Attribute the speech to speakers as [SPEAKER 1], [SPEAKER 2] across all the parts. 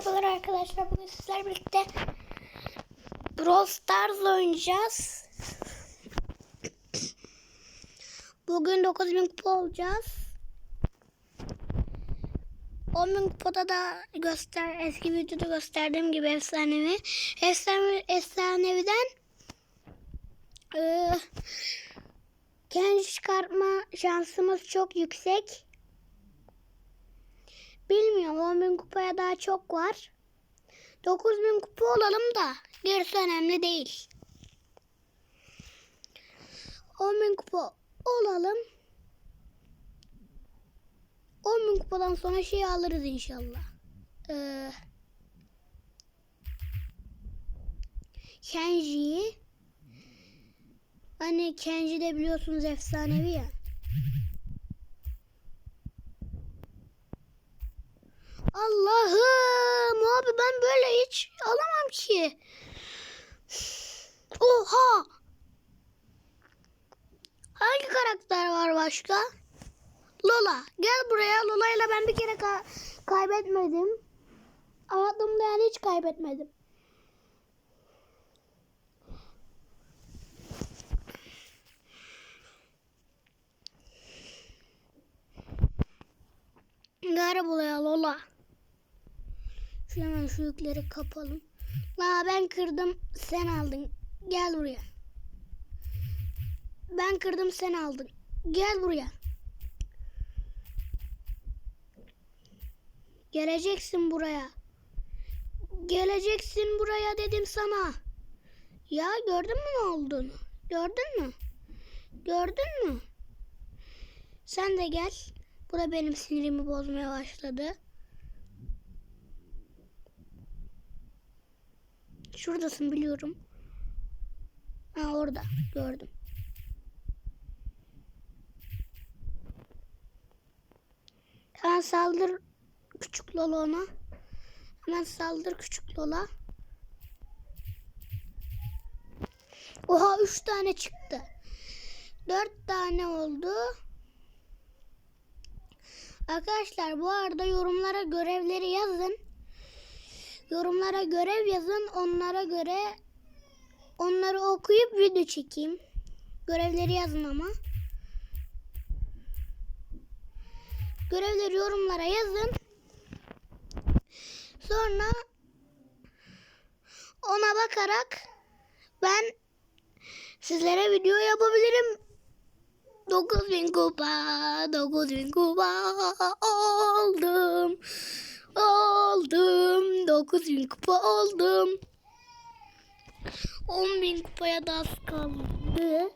[SPEAKER 1] Merhabalar arkadaşlar. Bugün sizlerle birlikte Brawl Stars oynayacağız. Bugün 9000 kupa olacağız. 10.000 kupada da göster eski videoda gösterdiğim gibi efsanevi. Efsane, efsaneviden eee kendi çıkartma şansımız çok yüksek. Bilmiyorum 10.000 kupaya daha çok var. 9.000 kupa olalım da gerisi önemli değil. 10.000 kupa olalım. 10.000 kupadan sonra şey alırız inşallah. Ee, Kenji'yi Hani Kenji de biliyorsunuz efsanevi ya. Allah'ım abi ben böyle hiç alamam ki. Oha. Hangi karakter var başka? Lola. Gel buraya. Lola ile ben bir kere ka- kaybetmedim. Hayatımda yani hiç kaybetmedim. Gel buraya Lola. Şu hemen şu yükleri kapalım. La ben kırdım sen aldın. Gel buraya. Ben kırdım sen aldın. Gel buraya. Geleceksin buraya. Geleceksin buraya dedim sana. Ya gördün mü ne olduğunu? Gördün mü? Gördün mü? Sen de gel. Bu da benim sinirimi bozmaya başladı. Şuradasın biliyorum. Ha orada gördüm. Hemen saldır küçük Lola ona. Hemen saldır küçük Lola. Oha üç tane çıktı. Dört tane oldu. Arkadaşlar bu arada yorumlara görevleri yazın. Yorumlara görev yazın. Onlara göre onları okuyup video çekeyim. Görevleri yazın ama. Görevleri yorumlara yazın. Sonra ona bakarak ben sizlere video yapabilirim. 9000 kupa, 9000 kupa oldum. Oldum. 9000 kupa oldum. 10.000 kupaya da az kaldı.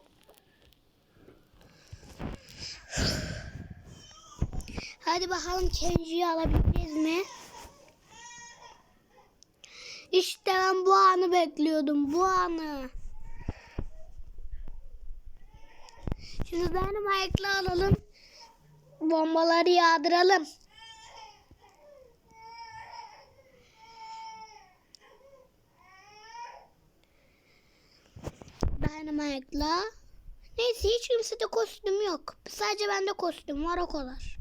[SPEAKER 1] Hadi bakalım Kenji'yi alabileceğiz mi? İşte ben bu anı bekliyordum. Bu anı. Şimdi benim ayakla alalım. Bombaları yağdıralım. Dynamite'la. Neyse hiç kimsede kostüm yok. Sadece bende kostüm var o kadar.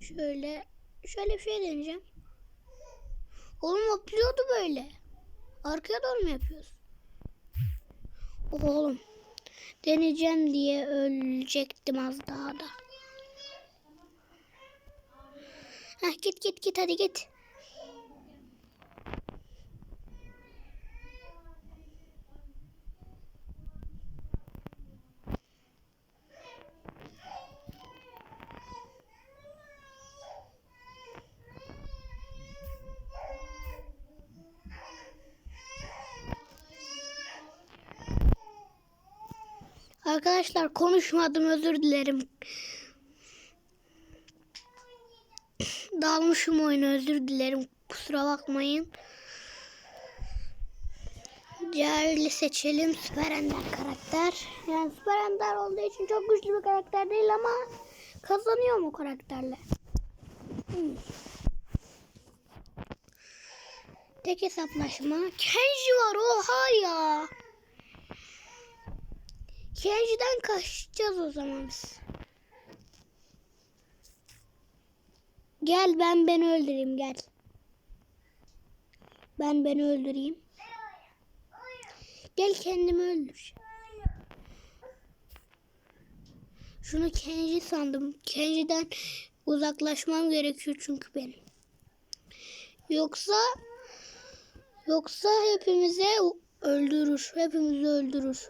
[SPEAKER 1] Şöyle şöyle bir şey deneyeceğim. Oğlum atlıyordu böyle. Arkaya doğru mu yapıyoruz? Oğlum. Deneyeceğim diye ölecektim az daha da. Heh, git git git hadi git. Arkadaşlar konuşmadım özür dilerim. Dalmışım oyunu özür dilerim. Kusura bakmayın. Diğerli seçelim Süper Ender karakter. Yani Süper Ender olduğu için çok güçlü bir karakter değil ama kazanıyor mu karakterle? Hmm. Tek hesaplaşma. Kenji var oha ya. Kenji'den kaçacağız o zaman biz. Gel ben beni öldüreyim gel. Ben beni öldüreyim. Gel kendimi öldür. Şunu Kenji sandım. Kenji'den uzaklaşmam gerekiyor çünkü benim. Yoksa yoksa hepimize öldürür. Hepimizi öldürür.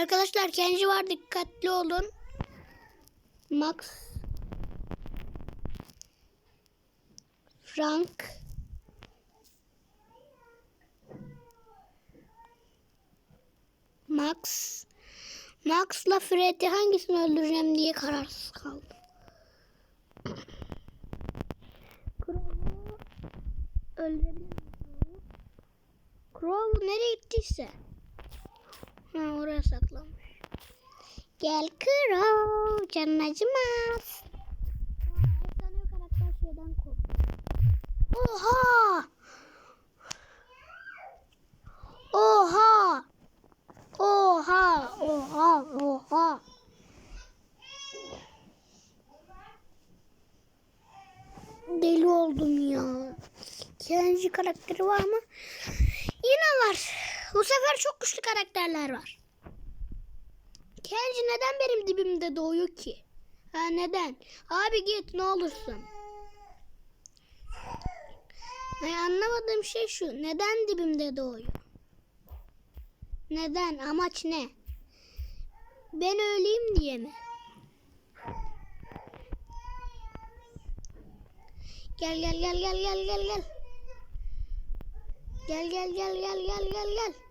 [SPEAKER 1] Arkadaşlar Kenji var dikkatli olun. Max Frank Max Max'la Freddy hangisini öldüreceğim diye kararsız kaldım. Crow'u öldürebilir miyim? Crow nereye gittiyse. Ha oraya saklanmış. Gel Crow canın acımaz. Efsane karakter şeyden kork. Oha! Oha! Oha! Oha! Oha! Deli oldum ya. Kenji karakteri var mı? Yine var. Bu sefer çok güçlü karakterler var. Kenji neden benim dibimde doğuyor ki? Ha neden? Abi git ne olursun. Hayır, anlamadığım şey şu. Neden dibimde doğuyor? Neden? Amaç ne? Ben öleyim diye mi? Gel gel gel gel gel gel gel. Gel gel gel gel gel gel gel.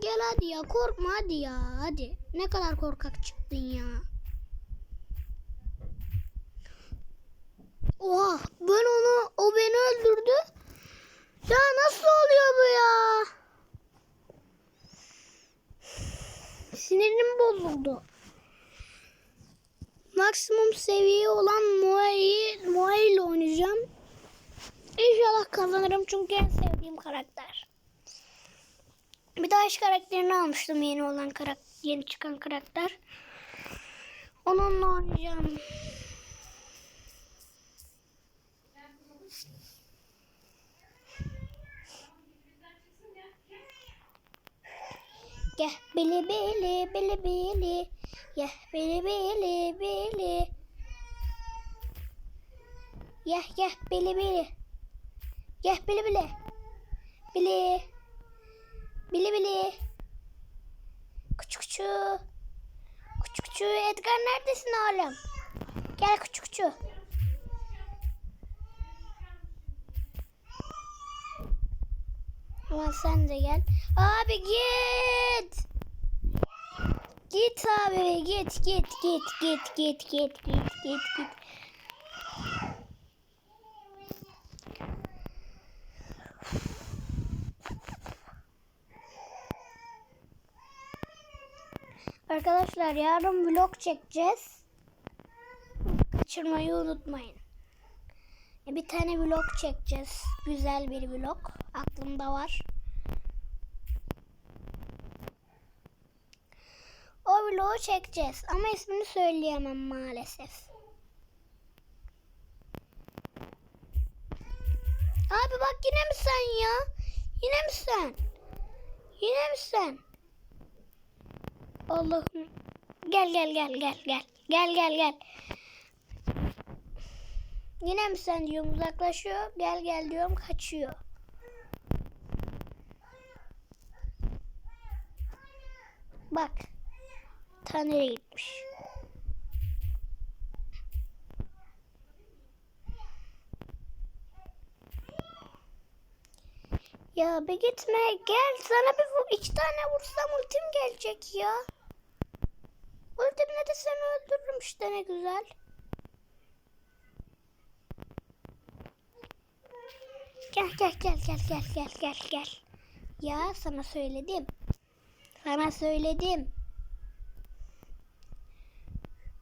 [SPEAKER 1] Gel hadi ya korkma hadi ya hadi. Ne kadar korkak çıktın ya. Oha ben onu o beni öldürdü. Ya nasıl oluyor bu ya? Sinirim bozuldu. Maksimum seviye olan Moe'yi Moe ile oynayacağım. İnşallah kazanırım çünkü en sevdiğim karakter. İş karakterini almıştım yeni olan karakter, yeni çıkan karakter. Onunla oynayacağım. Gel bili bili bili bili. Gel bili bili bili. Gel gel bili bili. Gel bili bili. Bili. Bili bili. Küçük küçük. Küçük küçük. Edgar neredesin oğlum? Gel küçük küçük. Ama sen de gel. Abi git. Git abi git git git git git git git git git. Arkadaşlar yarın vlog çekeceğiz. Kaçırmayı unutmayın. E, Bir tane vlog çekeceğiz. Güzel bir vlog. Aklımda var. O vlogu çekeceğiz ama ismini söyleyemem maalesef. Abi bak yine mi sen ya? Yine mi sen? Yine mi sen? Allah'ım. Gel gel gel gel gel. Gel gel gel. Yine mi sen diyorum uzaklaşıyor. Gel gel diyorum kaçıyor. Bak. Ta nereye gitmiş. Ya be gitme gel sana bir iki tane vursam ultim gelecek ya. Ultimle de seni öldürürüm işte ne güzel. Gel gel gel gel gel gel gel gel. Ya sana söyledim. Sana söyledim.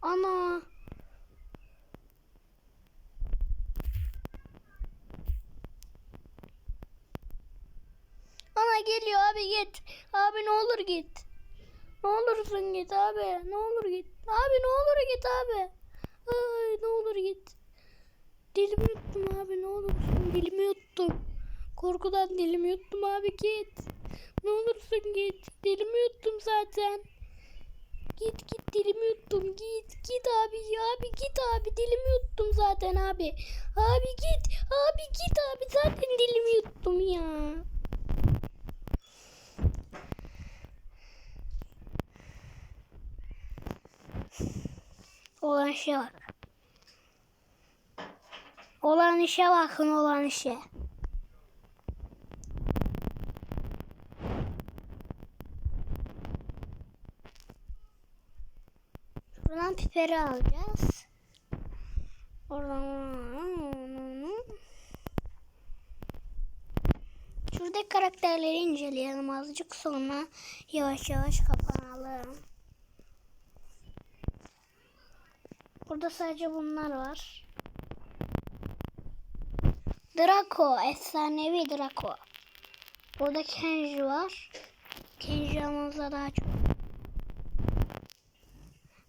[SPEAKER 1] Ana. Ana geliyor abi git. Abi ne olur git. Ne olursun git abi. Ne olur git. Abi ne olur git abi. Ay ne olur git.
[SPEAKER 2] Dilimi yuttum abi ne olursun dilimi yuttum. Korkudan dilimi yuttum abi git. Ne olursun git. Dilimi yuttum zaten. Git git dilimi yuttum git. Git abi ya abi git abi dilimi yuttum zaten abi. Abi git abi git abi zaten dilimi yuttum ya.
[SPEAKER 1] Olan işe bak. Olan işe bakın olan işe. Şuradan piperi alacağız. Oradan Şuradaki karakterleri inceleyelim azıcık sonra yavaş yavaş kapanalım. Burada sadece bunlar var. Draco, efsanevi Draco. Burada Kenji var. Kenji amanıza daha çok.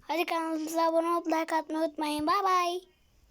[SPEAKER 1] Hadi kanalımıza abone olup like atmayı unutmayın. Bye bye.